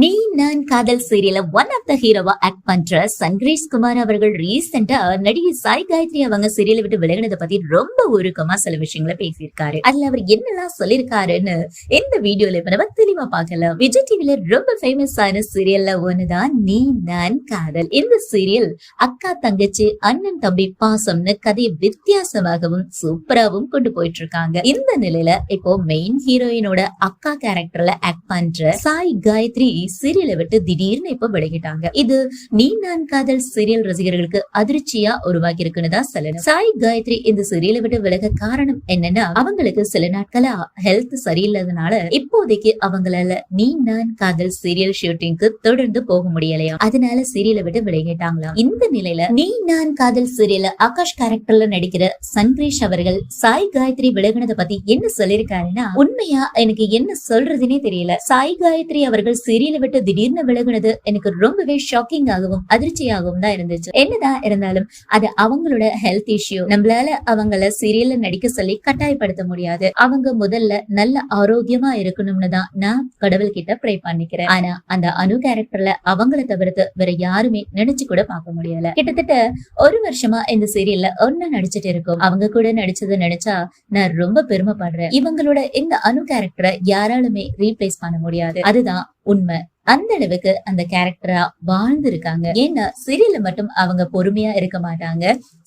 நீ நான் காதல் சீரியல்ல ஒன் ஆஃப் த ஹீரோவா ஆக்ட் பண்ற சன்கிரேஸ் குமார் அவர்கள் ரீசெண்டா நடிகை சாய் காயத்ரி அவங்க சீரியலை விட்டு விலகினதை பத்தி ரொம்ப உருக்கமா சில விஷயங்களை பேசியிருக்காரு. அதுல அவர் என்னெல்லாம் சொல்லிருக்காருன்னு இந்த வீடியோல இப்ப நம்ம தெளிவா பார்க்கலாம். விஜய் டிவில ரொம்ப ஃபேமஸ் ஆன சீரியல்ல ஒண்ணுதான் நீ நான் காதல். இந்த சீரியல் அக்கா தங்கச்சி அண்ணன் தம்பி பாசம்னு கதையை வித்தியாசமாகவும் சூப்பராகவும் கொண்டு போயிட்டு இருக்காங்க இந்த நிலையில இப்போ மெயின் ஹீரோயினோட அக்கா கேரக்டர்ல ஆக்ட் பண்ற சாய் காயத்ரி சீரியலை விட்டு திடீர்னு இப்ப விலகிட்டாங்க. இது நீ நான் காதல் சீரியல் ரசிகர்களுக்கு அதிர்ச்சியா உருவாக்கி இருக்குன்னு தான் சொல்லணும். சாய் காயத்ரி இந்த சீரியலை விட்டு விலக காரணம் என்னன்னா அவங்களுக்கு சில நாட்களா ஹெல்த் சரியில்லாதனால இப்போதைக்கு அவங்களால நீ நான் காதல் சீரியல் ஷூட்டிங்க்கு தொடர்ந்து போக முடியலையா? அதனால சீரியலை விட்டு விலகிட்டாங்களாம். இந்த நிலையில நீ நான் காதல் சீரியல்ல ஆகாஷ் கேரக்டர்ல நடிக்கிற சன்கிரீஷ் அவர்கள் சாய் காயத்ரி விலகினதை பத்தி என்ன சொல்லிருக்காருன்னா உண்மையா எனக்கு என்ன சொல்றதுன்னே தெரியல. சாய் காயத்ரி அவர்கள் சீரியல் விட்டு திடீர்னு விலகுனது எனக்கு ரொம்பவே ஷாக்கிங் ஆகவும் அதிர்ச்சியாகவும் தான் இருந்துச்சு. என்னதான் இருந்தாலும் அது அவங்களோட ஹெல்த் இஷ்யூ நம்மளால அவங்கள சீரியல்ல நடிக்க சொல்லி கட்டாயப்படுத்த முடியாது. அவங்க முதல்ல நல்ல ஆரோக்கியமா இருக்கணும்னு தான் நான் கடவுள் கிட்ட ப்ரே பண்ணிக்கிறேன். ஆனா அந்த அணு கேரக்டர்ல அவங்கள தவிர்த்து வேற யாருமே நினைச்சு கூட பார்க்க முடியல. கிட்டத்தட்ட ஒரு வருஷமா இந்த சீரியல்ல ஒன்னா நடிச்சிட்டு இருக்கோம். அவங்க கூட நடிச்சதை நினைச்சா நான் ரொம்ப பெருமைப்படுறேன். இவங்களோட இந்த அணு கேரக்டரை யாராலுமே ரீப்ளேஸ் பண்ண முடியாது. அதுதான் உண்மை. அந்த அளவுக்கு அந்த கேரக்டரா வாழ்ந்திருக்காங்க. ஏன்னா சீரியல்ல மட்டும் அவங்க பொறுமையா இருக்க மாட்டாங்க.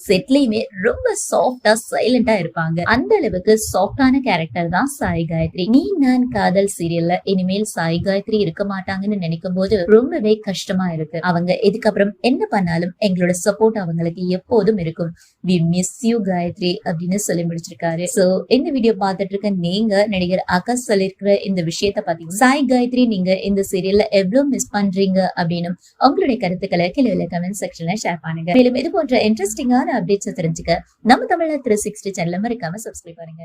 செட்லயுமே ரொம்ப சாஃப்டா சைலண்டா இருப்பாங்க. அந்த அளவுக்கு சாஃப்டான கேரக்டர் தான் சாய் காயத்ரி. நீ நான் காதல் சீரியல்ல இனிமேல் சாய் காயத்ரி இருக்க மாட்டாங்கன்னு நினைக்கும் போது ரொம்பவே கஷ்டமா இருக்கு. அவங்க இதுக்கப்புறம் என்ன பண்ணாலும் எங்களோட சப்போர்ட் அவங்களுக்கு எப்போதும் இருக்கும். வி மிஸ் யூ காயத்ரி அப்படின்னு சொல்லி முடிச்சிருக்காரு. சோ இந்த வீடியோ பார்த்துட்டு இருக்க நீங்க நடிகர் ஆகாஷ் சொல்லிருக்கிற இந்த விஷயத்த பாத்தீங்கன்னா சாய் காயத்ரி நீங்க இந்த சீரியல்ல எவ்வளவு மிஸ் பண்றீங்க அப்படின்னு உங்களுடைய கருத்துக்களை கீழே கமெண்ட் செக்ஷன்ல ஷேர் பண்ணுங்க. மேலும் இது போன்ற இன்ட்ரெஸ்டிங்கான அப்டேட்ஸ் தெரிஞ்சுக்க நம்ம தமிழ்ல த்ரீ சிக்ஸ்டி சேனல் மறக்காம சப்ஸ்கிரைப் பண்ணுங்க.